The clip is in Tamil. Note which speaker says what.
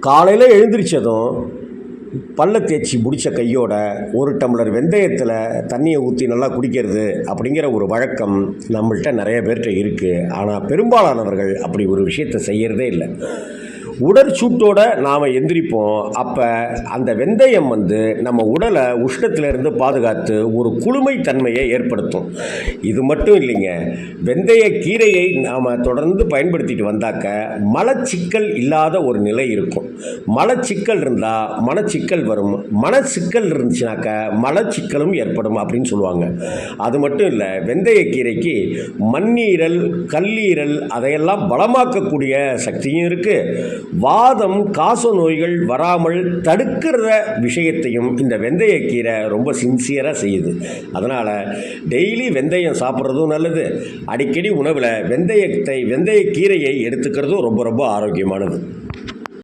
Speaker 1: காலையில் எழுந்திரிச்சதும் பல்ல தேய்ச்சி முடித்த கையோட ஒரு டம்ளர் வெந்தயத்தில் தண்ணியை ஊற்றி நல்லா குடிக்கிறது அப்படிங்கிற ஒரு வழக்கம் நம்மள்கிட்ட நிறைய பேர்கிட்ட இருக்குது ஆனால் பெரும்பாலானவர்கள் அப்படி ஒரு விஷயத்தை செய்கிறதே இல்லை. உடற்சூட்டோட நாம் எந்திரிப்போம். அப்போ அந்த வெந்தயம் வந்து நம்ம உடலை உஷ்ணத்திலிருந்து பாதுகாத்து ஒரு குளுமை தன்மையை ஏற்படுத்தும். இது மட்டும் இல்லைங்க. வெந்தய கீரையை நாம் தொடர்ந்து பயன்படுத்திட்டு வந்தாக்க மலச்சிக்கல் இல்லாத ஒரு நிலை இருக்கும். மலச்சிக்கல் இருந்தால் மனச்சிக்கல் வரும். மனச்சிக்கல் இருந்துச்சுனாக்க மலச்சிக்கலும் ஏற்படும் அப்படின்னு சொல்லுவாங்க. அது மட்டும் இல்லை வெந்தய கீரைக்கு மண்ணீரல் கல்லீரல் அதையெல்லாம் பலமாக்கக்கூடிய சக்தியும் இருக்குது வாதம் காச நோய்கள் வராமல் தடுக்கிற விஷயத்தையும் இந்த வெந்தயக்கீரை ரொம்ப சின்சியராக செய்யுது. அதனால் டெய்லி வெந்தயம் சாப்பிட்றதும் நல்லது. அடிக்கடி உணவில் வெந்தயத்தை வெந்தயக்கீரையை எடுத்துக்கிறதும் ரொம்ப ரொம்ப ஆரோக்கியமானது.